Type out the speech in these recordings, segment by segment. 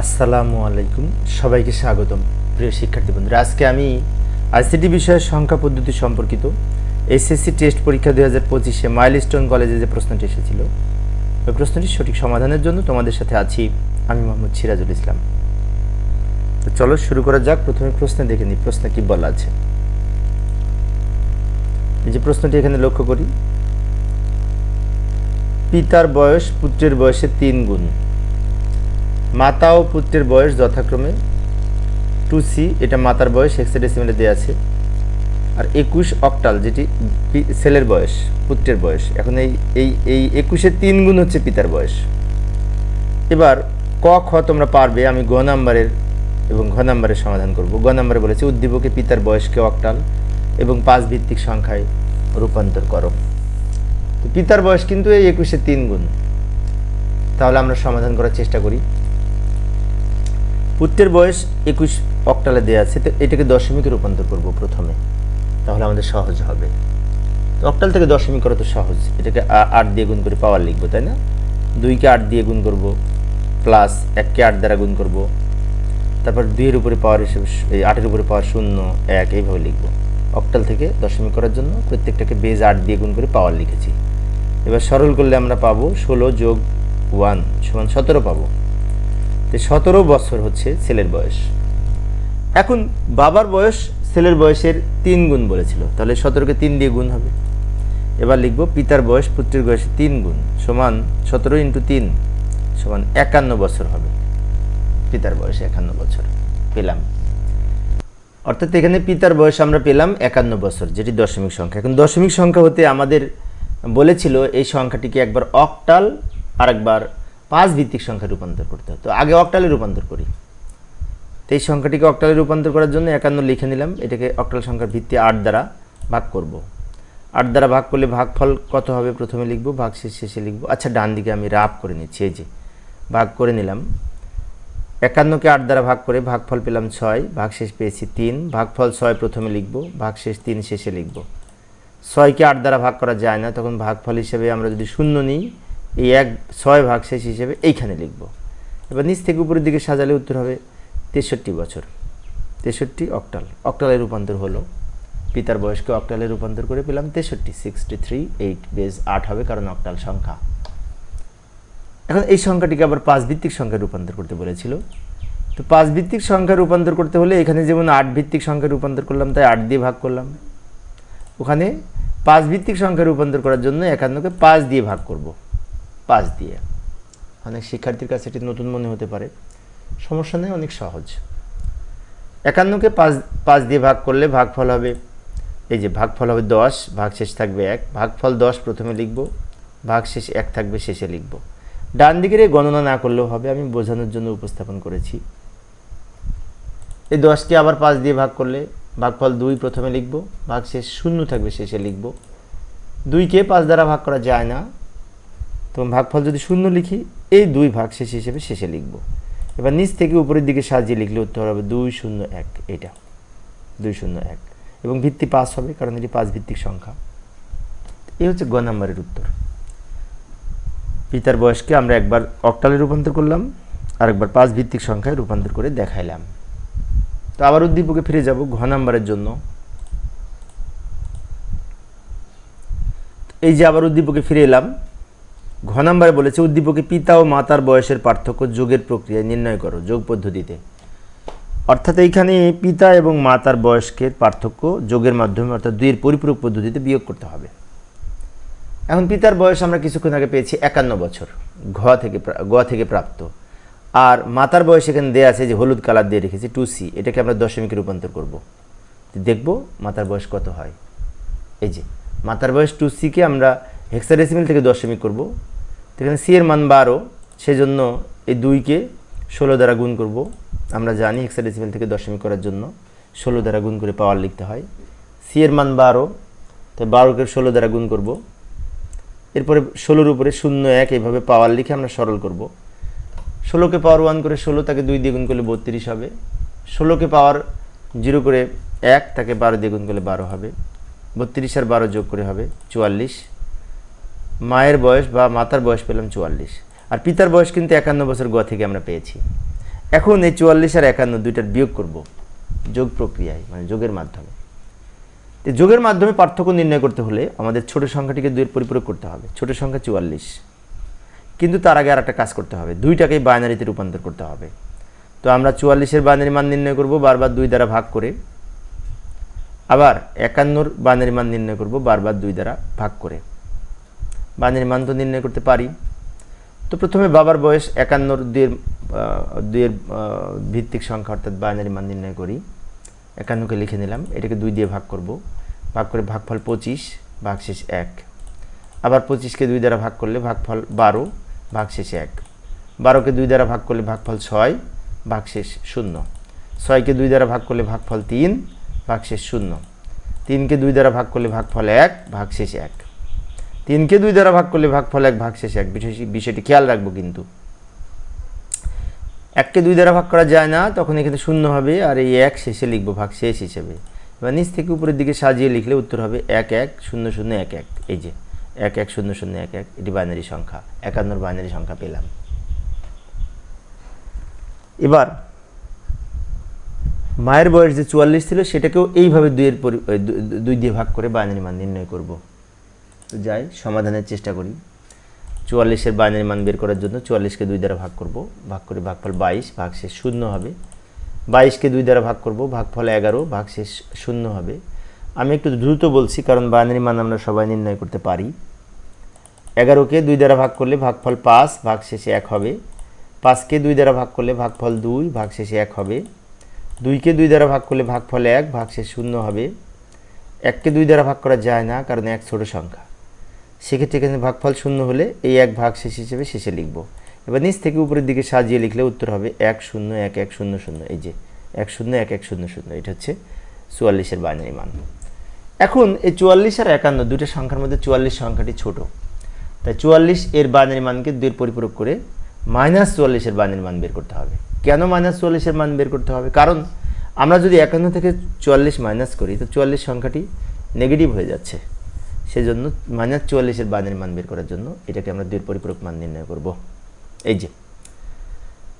আসসালামু আলাইকুম। সবাইকে স্বাগতম, প্রিয় শিক্ষার্থী বন্ধুরা। আজকে আমি আইসিটি বিষয়ের সংখ্যা পদ্ধতি সম্পর্কিত এসএসসি টেস্ট পরীক্ষা দুই হাজার পঁচিশে মাইলস্টোন কলেজে যে প্রশ্নটি এসেছিল, ওই প্রশ্নটির সঠিক সমাধানের জন্য তোমাদের সাথে আছি আমি মোহাম্মদ সিরাজুল ইসলাম। তো চলো শুরু করা যাক। প্রথমে প্রশ্ন দেখে নিই, প্রশ্নে কি বলা আছে? এই যে প্রশ্নটি এখানে লক্ষ্য করি। পিতার বয়স পুত্রের বয়সে তিন গুণ। মাতা ও পুত্রের বয়স যথাক্রমে টু সি এটা মাতার বয়স হেক্সাডেসিমেলে দেওয়া আছে। আর একুশ অক্টাল যেটি ছেলের বয়স, পুত্রের বয়স। এখন এই এই এই একুশের তিন গুণ হচ্ছে পিতার বয়স। এবার ক, খ তোমরা পারবে, আমি গ নাম্বারের এবং ঘ নাম্বারের সমাধান করব। গ নাম্বারে বলেছে, উদ্দীপকে পিতার বয়সকে অক্টাল এবং পাঁচ ভিত্তিক সংখ্যায় রূপান্তর করো। তো পিতার বয়স কিন্তু এই একুশে তিন গুণ। তাহলে আমরা সমাধান করার চেষ্টা করি। পুত্রের বয়স একুশ অক্টালে দেওয়া আছে, তো এটাকে দশমিকে রূপান্তর করব প্রথমে, তাহলে আমাদের সহজ হবে। অক্টাল থেকে দশমিক করা তো সহজ, এটাকে আট দিয়ে গুণ করে পাওয়ার লিখব, তাই না? দুইকে আট দিয়ে গুণ করব প্লাস এককে আট দ্বারা গুণ করব, তারপর দুইয়ের উপরে পাওয়ার হিসেবে এই আটের উপরে পাওয়ার শূন্য, এক, এইভাবে লিখব। অক্টাল থেকে দশমিক করার জন্য প্রত্যেকটাকে বেজ আট দিয়ে গুণ করে পাওয়ার লিখেছি। এবার সরল করলে আমরা পাবো ষোলো যোগ ওয়ান, সমান সতেরো পাবো। তো সতেরো বছর হচ্ছে ছেলের বয়স। এখন বাবার বয়স ছেলের বয়সের তিন গুণ বলেছিল, তাহলে সতেরোকে তিন দিয়ে গুণ হবে। এবার লিখব পিতার বয়স পুত্রের বয়সে তিন গুণ সমান সতেরো ইন্টু তিন সমান একান্ন বছর হবে। পিতার বয়স একান্ন বছর পেলাম। অর্থাৎ এখানে পিতার বয়স আমরা পেলাম একান্ন বছর, যেটি দশমিক সংখ্যা। এখন দশমিক সংখ্যা হতে আমাদের বলেছিল এই সংখ্যাটিকে একবার অক্টাল আর একবার পাঁচ ভিত্তিক সংখ্যা রূপান্তর করতে হয়। তো আগে অক্টালে রূপান্তর করি। তো এই সংখ্যাটিকে অক্টালে রূপান্তর করার জন্য একান্ন লিখে নিলাম। এটাকে অক্টাল সংখ্যার ভিত্তি আট দ্বারা ভাগ করব। আট দ্বারা ভাগ করলে ভাগফল কত হবে? প্রথমে লিখব, ভাগ শেষ, শেষে লিখব। আচ্ছা ডান দিকে আমি রাফ করে নিচ্ছি। এই যে, ভাগ করে নিলাম। একান্নকে আট দ্বারা ভাগ করে ভাগফল পেলাম ছয় ভাগশেষ পেয়েছি তিন, ভাগফল ছয় প্রথমে লিখব ভাগশেষ তিন, শেষে লিখব। ছয়কে আট দ্বারা ভাগ করা যায় না, তখন ভাগফল হিসেবে আমরা যদি শূন্য নিই এই এক, ছয় ভাগ শেষ হিসেবে এইখানে লিখব। এবার নিচ থেকে উপরের দিকে সাজালে উত্তর হবে তেষট্টি বছর। তেষট্টি অক্টাল। অক্টালে রূপান্তর হলো, পিতার বয়সকে অক্টালে রূপান্তর করে পেলাম তেষট্টি সিক্সটি থ্রি এইট বেজ আট হবে কারণ অক্টাল সংখ্যা। এখন এই সংখ্যাটিকে আবার পাঁচ ভিত্তিক সংখ্যায় রূপান্তর করতে বলেছিল। তো পাঁচ ভিত্তিক সংখ্যা রূপান্তর করতে হলে এখানে যেমন আট ভিত্তিক সংখ্যা রূপান্তর করলাম, তাই আট দিয়ে ভাগ করলাম। ওখানে পাঁচ ভিত্তিক সংখ্যা রূপান্তর করার জন্য একান্নকে পাঁচ দিয়ে ভাগ করব। পাঁচ দিয়ে। অনেক শিক্ষার্থীর কাছে এটি নতুন মনে হতে পারে। সমস্যা নেই, অনেক সহজ। একান্নকে পাঁচ পাঁচ দিয়ে ভাগ করলে ভাগফল হবে, এই যে ভাগফল হবে দশ ভাগ শেষ থাকবে এক। ভাগফল দশ প্রথমে লিখব, ভাগশেষ এক থাকবে, শেষে লিখব। ডান দিকের এই গণনা না করলেও হবে, আমি বোঝানোর জন্য উপস্থাপন করেছি। এই দশকে আবার পাঁচ দিয়ে ভাগ করলে ভাগফল দুই প্রথমে লিখব ভাগ শেষ শূন্য থাকবে, শেষে লিখব। দুইকে পাঁচ দ্বারা ভাগ করা যায় না। তো ভাগফল যদি শূন্য লিখি, এই দুই ভাগশেষ হিসেবে শেষে লিখব। এবার নিচ থেকে উপরের দিকে সাজিয়ে লিখলে উত্তর হবে দুই শূন্য এক এটা দুই শূন্য এক। এবং ভিত্তি পাঁচ হবে, কারণ এটি পাঁচ ভিত্তিক সংখ্যা। এই হচ্ছে গ নাম্বারের উত্তর। পিতার বয়সকে আমরা একবার অক্টালে রূপান্তর করলাম আর একবার পাঁচ ভিত্তিক সংখ্যায় রূপান্তর করে দেখাইলাম। তো আবার উদ্দীপকে ফিরে যাব ঘ নাম্বারের জন্য। এই যে আবার উদ্দীপকে ফিরে এলাম ঘ নাম্বারে বলেছে, উদ্দীপকে পিতা ও মাতার বয়সের পার্থক্য যোগের প্রক্রিয়ায় নির্ণয় করো, যোগ পদ্ধতিতে। অর্থাৎ এইখানে পিতা এবং মাতার বয়সকের পার্থক্য যোগের মাধ্যমে, অর্থাৎ দুইয়ের পরিপূরক পদ্ধতিতে বিয়োগ করতে হবে। এখন পিতার বয়স আমরা কিছুক্ষণ আগে পেয়েছি একান্ন বছর, ঘ থেকে গ থেকে প্রাপ্ত। আর মাতার বয়স এখানে দেওয়া আছে যে হলুদ কালার দিয়ে রেখেছি টু সি, এটাকে আমরা দশমিকে রূপান্তর করব। দেখব মাতার বয়স কত হয়। এই যে, মাতার বয়স টু সিকে আমরা হেক্সাডেসিমেল থেকে দশমিক করব এখানে সি এর মান বারো, সেজন্য এই দুইকে ষোলো দ্বারা গুণ করব। আমরা জানি হেক্সাডেসিমেল থেকে দশমিক করার জন্য ষোলো দ্বারা গুণ করে পাওয়ার লিখতে হয়। সি এর মান বারো তো বারোকে ষোলো দ্বারা গুণ করব। এরপরে ষোলোর উপরে শূন্য এক এইভাবে পাওয়ার লিখে আমরা সরল করব। ষোলোকে পাওয়ার ওয়ান করে ষোলো, তাকে দুই দিয়ে গুণ করলে বত্রিশ হবে। ষোলোকে পাওয়ার জিরো করে এক, তাকে বারো দিয়ে গুণ করলে বারো হবে। বত্রিশ আর বারো যোগ করে হবে চুয়াল্লিশ। মায়ের বয়স বা মাতার বয়স পেলাম চুয়াল্লিশ। আর পিতার বয়স কিন্তু একান্ন বছর গ থেকে আমরা পেয়েছি। এখন এই চুয়াল্লিশ আর একান্ন দুইটার বিয়োগ করব যোগ প্রক্রিয়ায় মানে যোগের মাধ্যমে। তো যোগের মাধ্যমে পার্থক্য নির্ণয় করতে হলে আমাদের ছোট সংখ্যাটিকে দুইয়ের পরিপূরক করতে হবে। ছোট সংখ্যা চুয়াল্লিশ। কিন্তু তার আগে আর একটা কাজ করতে হবে। দুইটাকেই বাইনারিতে রূপান্তর করতে হবে। তো আমরা চুয়াল্লিশের বাইনারি মান নির্ণয় করব, বারবার দুই দ্বারা ভাগ করে। আবার একান্নর বাইনারি মান নির্ণয় করব, বারবার দুই দ্বারা ভাগ করে। বাইনারি মান তো নির্ণয় করতে পারি। তো প্রথমে বাবার বয়স একান্নর দুইয়ের আহ, দুইয়ের ভিত্তিক সংখ্যা অর্থাৎ বাইনারি মান নির্ণয় করি। একান্নকে লিখে নিলাম। এটাকে দুই দিয়ে ভাগ করব। ভাগ করে ভাগফল পঁচিশ ভাগশেষ এক। আবার পঁচিশকে দুই দ্বারা ভাগ করলে ভাগফল বারো ভাগশেষ এক। বারোকে দুই দ্বারা ভাগ করলে ভাগফল ছয় ভাগশেষ শূন্য। ছয়কে দুই দ্বারা ভাগ করলে ভাগফল তিন ভাগশেষ শূন্য। তিনকে দুই দ্বারা ভাগ করলে ভাগফল এক ভাগশেষ এক। তিনকে দুই দ্বারা ভাগ করলে ভাগফল এক, ভাগশেষ এক। বিষয় বিষয়টি খেয়াল রাখব কিন্তু। এককে দুই দ্বারা ভাগ করা যায় না, তখন এখানে শূন্য হবে, আর এই এক শেষে লিখব ভাগ শেষ হিসেবে। এবার নিচ থেকে উপরের দিকে সাজিয়ে লিখলে উত্তর হবে এক এক, শূন্য শূন্য, এক এক। এই যে, এক এক, শূন্য শূন্য, এক এক, এটি বাইনারি সংখ্যা। একান্নর বাইনারি সংখ্যা পেলাম। এবার, মায়ের বয়স যে চুয়াল্লিশ ছিল, সেটাকেও এইভাবে দুইয়ের দুই দিয়ে ভাগ করে বাইনারি মান নির্ণয় করব। তো যাই, সমাধানের চেষ্টা করি। চুয়াল্লিশের বাইনারি মান বের করার জন্য চুয়াল্লিশকে দুই দ্বারা ভাগ করব। ভাগ করে ভাগফল বাইশ ভাগ শেষ শূন্য হবে। বাইশকে দুই দ্বারা ভাগ করব, ভাগফল এগারো ভাগ শেষ শূন্য হবে। আমি একটু দ্রুত বলছি, কারণ বাইনারি মান আমরা সবাই নির্ণয় করতে পারি। এগারোকে দুই দ্বারা ভাগ করলে ভাগফল পাঁচ ভাগ শেষে এক হবে। পাঁচকে দুই দ্বারা ভাগ করলে ভাগফল দুই ভাগ শেষে এক হবে। দুইকে দুই দ্বারা ভাগ করলে ভাগফল এক ভাগ শেষ শূন্য হবে। এককে দুই দ্বারা ভাগ করা যায় না, কারণ এক ছোট সংখ্যা। সেক্ষেত্রে এখানে ভাগফল শূন্য হলে এই এক ভাগ শেষ হিসেবে শেষে লিখব। এবার নিচ থেকে উপরের দিকে সাজিয়ে লিখলে উত্তর হবে এক শূন্য এক এক শূন্য শূন্য, এই যে এক শূন্য এক এক শূন্য শূন্য, এটা হচ্ছে চুয়াল্লিশের বাইনারি মান। এখন এই চুয়াল্লিশ আর একান্ন দুটো সংখ্যার মধ্যে চুয়াল্লিশ সংখ্যাটি ছোট। তাই চুয়াল্লিশ এর বাইনারি মানকে দুইয়ের পরিপূরক করে মাইনাস চুয়াল্লিশের বাইনারি মান বের করতে হবে। কেন মাইনাস চুয়াল্লিশের মান বের করতে হবে? কারণ আমরা যদি একান্ন থেকে চুয়াল্লিশ মাইনাস করি, তো চুয়াল্লিশ সংখ্যাটি নেগেটিভ হয়ে যাচ্ছে। সেজন্য মাইনাস চুয়াল্লিশের বাইনারি মান বের করার জন্য এটাকে আমরা দুই পরিপূরক মান নির্ণয় করব। এই যে,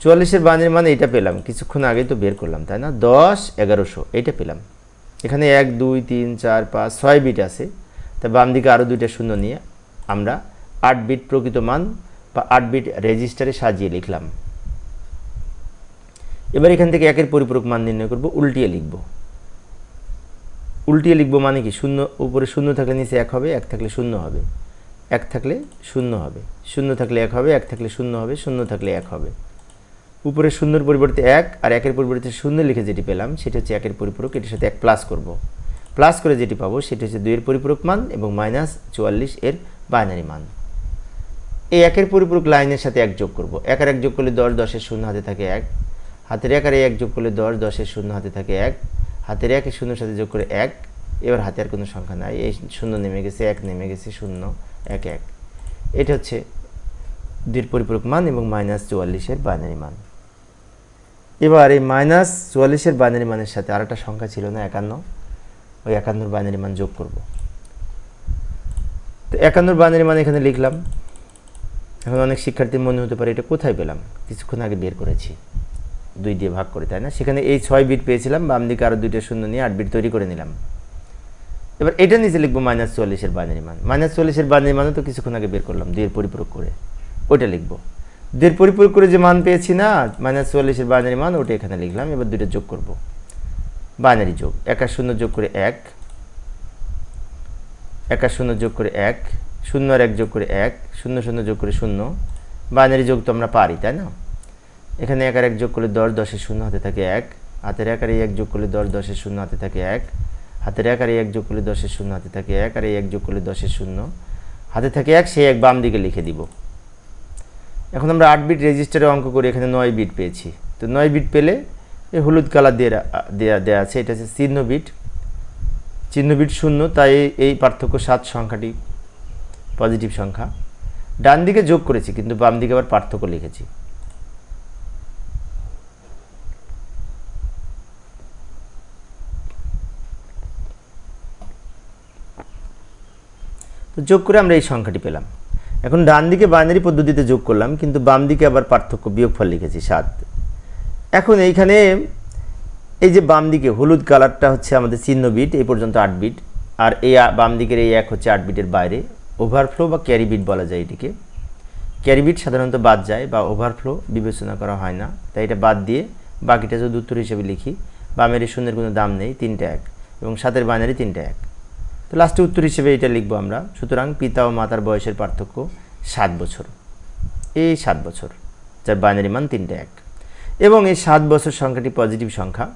চুয়াল্লিশের বাইনারি মান এইটা পেলাম, কিছুক্ষণ আগেই তো বের করলাম, তাই না? দশ, এগারোশো, এইটা পেলাম। এখানে এক, দুই, তিন, চার, পাঁচ, ছয় বিট আছে, তা বাম দিকে আরও দুইটা শূন্য নিয়ে আমরা আট বিট প্রকৃত মান বা আট বিট রেজিস্টারে সাজিয়ে লিখলাম। এবার এখান থেকে একের পরিপূরক মান নির্ণয় করব, উল্টিয়ে লিখব। উল্টিয়ে লিখব মানে কি? শূন্য, উপরে শূন্য থাকলে নিচে এক হবে, এক থাকলে শূন্য হবে। এক থাকলে শূন্য হবে। শূন্য থাকলে এক হবে, এক থাকলে শূন্য হবে, শূন্য থাকলে এক হবে। উপরে শূন্যর পরিবর্তে এক আর একের পরিবর্তে শূন্য লিখে যেটি পেলাম, সেটা হচ্ছে একের পরিপূরক, এটির সাথে এক প্লাস করব। প্লাস করে যেটি পাবো, সেটি হচ্ছে দুইয়ের পরিপূরক মান এবং মাইনাস চুয়াল্লিশ এর বাইনারি মান। এই একের পরিপূরক লাইনের সাথে এক যোগ করব। এক আর এক যোগ করলে দশ, দশের শূন্য হাতে থাকে এক। হাতের এক আর এক যোগ করলে দশ, দশের শূন্য হাতে থাকে এক। হাতের এক শূন্যর সাথে যোগ করে এক, এবার হাতে আর কোনো সংখ্যা নাই। এই শূন্য নেমে গেছে, এক নেমে গেছে, শূন্য, এক এক। এটা হচ্ছে দুইয়ের পরিপূরক মান এবং মাইনাস চুয়াল্লিশের বাইনারি মান। এবার এই মাইনাস চুয়াল্লিশের বাইনারি মানের সাথে আরেকটা সংখ্যা ছিল না, একান্ন। ওই একান্নর বাইনারি মান যোগ করব। তো একান্নর বাইনারি মান এখানে লিখলাম। এখন অনেক শিক্ষার্থীর মনে হতে পারে এটা কোথায় পেলাম? কিছুক্ষণ আগে বের করেছি। দুই দিয়ে ভাগ করে, তাই না? সেখানে এই ছয় বিট পেয়েছিলাম, বাম দিকে আরও দুইটা শূন্য নিয়ে আট বিট তৈরি করে নিলাম। এবার এটা নিচে লিখব মাইনাস চুয়াল্লিশের বাইনারি মান। মাইনাস চুয়াল্লিশের বাইনারি মানও তো কিছুক্ষণ আগে বের করলাম, দুইয়ের পরিপূরক করে। ওইটা লিখব। দুইয়ের পরিপূরক করে যে মান পেয়েছি না মাইনাস চুয়াল্লিশের বাইনারি মান, ওটা এখানে লিখলাম, এবার দুইটা যোগ করব। বাইনারি যোগ এক আর শূন্য যোগ করে এক এক আর শূন্য যোগ করে এক, শূন্য আর এক যোগ করে এক, শূন্য শূন্য যোগ করে শূন্য। বাইনারি যোগ তো আমরা পারি, তাই না? এখানে এক আর এক যোগ করলে দশ দশের শূন্য, হাতে থাকে এক। হাতের এক আর এক যোগ করলে দশ দশের শূন্য, হাতে থাকে এক। হাতের এক আর এক যোগ করলে দশের শূন্য, হাতে থাকে এক। আর এক যোগ করলে দশের শূন্য, হাতে থাকে এক, সেই এক বাম দিকে লিখে দিব। এখন আমরা আট বিট রেজিস্টারে অঙ্ক করে, এখানে নয় বিট পেয়েছি। তো নয় বিট পেলে এই হলুদ কালার দিয়ে, দেয়া দেওয়া আছে। এটা হচ্ছে চিহ্ন বিট চিহ্ন বিট শূন্য, তাই এই পার্থক্য সাত সংখ্যাটি পজিটিভ সংখ্যা। ডান দিকে যোগ করেছি, কিন্তু বাম দিকে আবার পার্থক্য লিখেছি। যোগ করে আমরা এই সংখ্যাটি পেলাম। এখন ডান দিকে বাইনারি পদ্ধতিতে যোগ করলাম, কিন্তু বাম দিকে আবার পার্থক্য বিয়োগফল লিখেছি সাত। এখন এইখানে এই যে বাম দিকে হলুদ কালারটা হচ্ছে আমাদের চিহ্ন বিট, এই পর্যন্ত আট বিট, আর এই বাম দিকের এই এক হচ্ছে আট বিটের বাইরে। ওভারফ্লো বা ক্যারি বিট বলা যায় এটিকে। ক্যারি বিট সাধারণত বাদ যায় বা ওভারফ্লো বিবেচনা করা হয় না। তাই এটা বাদ দিয়ে বাকিটা যদি উত্তর হিসেবে লিখি, বামের শূন্যের কোনো দাম নেই, তিনটে এক, এবং সাতের বাইনারি তিনটে এক। তো লাস্টে উত্তর হিসেবে এটা লিখব আমরা। সুতরাং পিতা ও মাতার বয়সের পার্থক্য সাত বছর। এই সাত বছর, যার বাইনারি মান তিনটে এক। এবং এই সাত বছর সংখ্যাটি পজিটিভ সংখ্যা।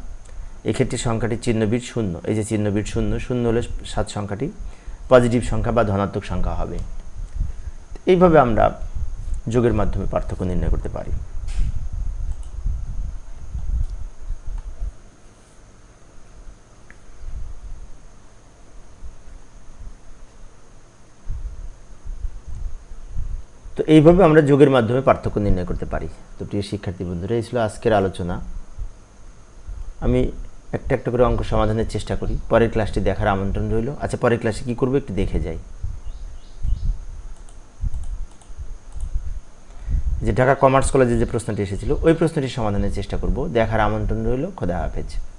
এক্ষেত্রে সংখ্যাটি চিহ্নবিট শূন্য। এই যে চিহ্নবিট শূন্য শূন্য হলে সাত সংখ্যাটি পজিটিভ সংখ্যা বা ধনাত্মক সংখ্যা হবে। এইভাবে আমরা যোগের মাধ্যমে পার্থক্য নির্ণয় করতে পারি। এইভাবে আমরা যোগের মাধ্যমে পার্থক্য নির্ণয় করতে পারি। তো প্রিয় শিক্ষার্থী বন্ধুরা, এই ছিল আজকের আলোচনা। আমি একটা একটা করে অঙ্ক সমাধানের চেষ্টা করি। পরের ক্লাসটি দেখার আমন্ত্রণ রইল। আচ্ছা পরের ক্লাসে কী করব একটু দেখে যাই। যে ঢাকা কমার্স কলেজে যে প্রশ্নটি এসেছিল, ওই প্রশ্নটি সমাধানের চেষ্টা করব। দেখার আমন্ত্রণ রইল। খোদা হাফেজ।